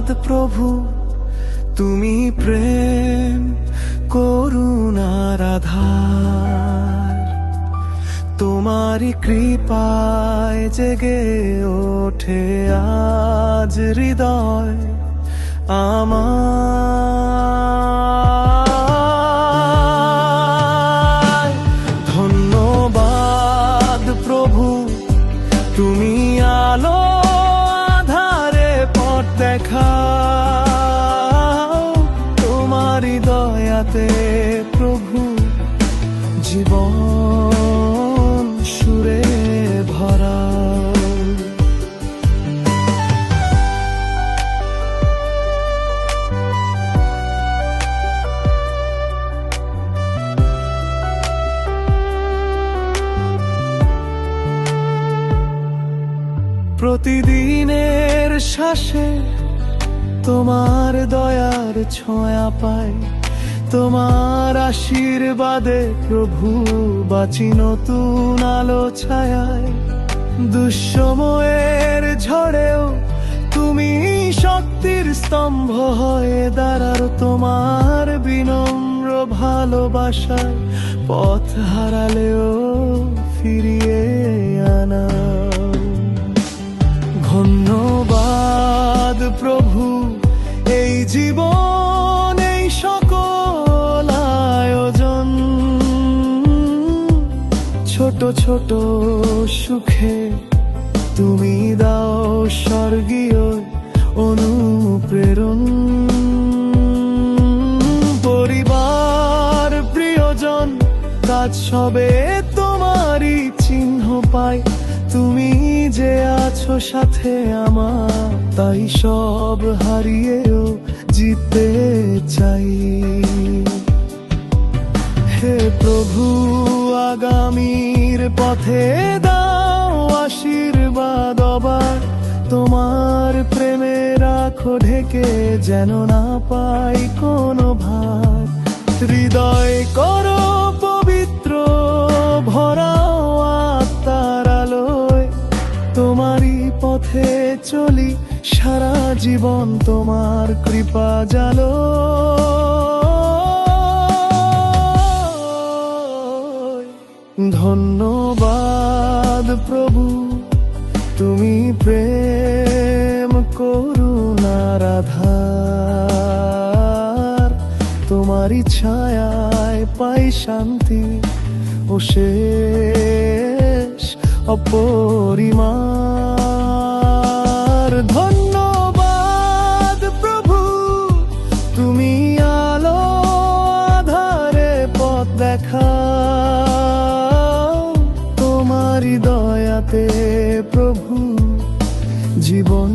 ধন্যবাদ প্রভু। তুমি প্রেম করুণার আধার। তোমারই কৃপায় জেগে ওঠে আজ হৃদয় আমার। ধন্যবাদ প্রভু। তুমি দেখাও তোমারই দয়াতে প্রভু জীবন সুরে ভরা। প্রতিদিনের শ্বাসে তোমার দয়ার ছোঁয়া পাই। তোমার আশীর্বাদে প্রভু বাঁচি নতুন আলো ছায়ায়। দুঃসময়ের ঝড়েও তুমি শক্তির স্তম্ভ হয়ে দাঁড়ার তোমার বিনম্র ভালোবাসায় পথ হারালেও জীবন এই সকল আয়োজন। ছোট ছোট সুখে তুমি দাও স্বর্গীয় অনুপ্রেরণ। পরিবার, প্রিয়জন, কাজ সবে তোমারই চিহ্ন পাই। তুমি যে আছো সাথে আমার, তাই সব হারিয়েও জিততে চাই। হে প্রভু, আগামীর পথে দাও আশীর্বাদ আবার। তোমার প্রেমে রাখো ঢেকে যেন না পাই কোনো ভার। হৃদয় করো পবিত্র, ভরাও আত্মার আলোয়। তোমারই পথে চলি সারা জীবন তোমার কৃপা জালো। ধন্যবাদ প্রভু, তুমি প্রেম করুণার আধার তোমারই ছায়ায় পাই শান্তি ও শেষ অপরিমার প্রভু জীবন